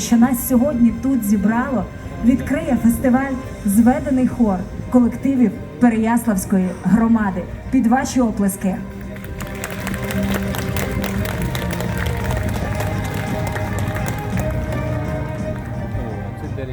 що нас сьогодні тут зібрало, відкриє фестиваль Зведений хор колективів Переяславської громади. Під ваші оплески. Це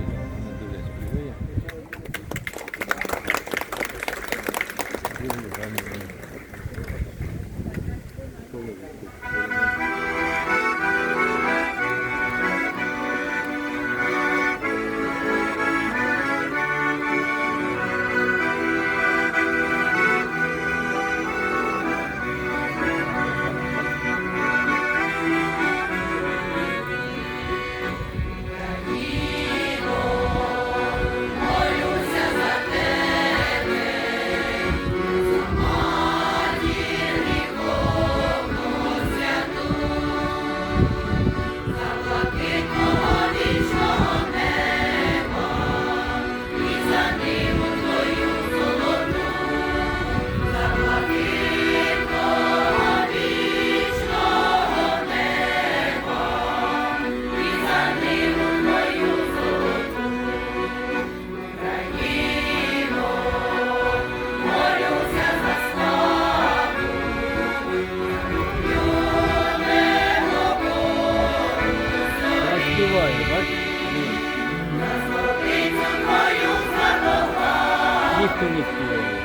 Я співаю, бачиш? Ніхто не співає.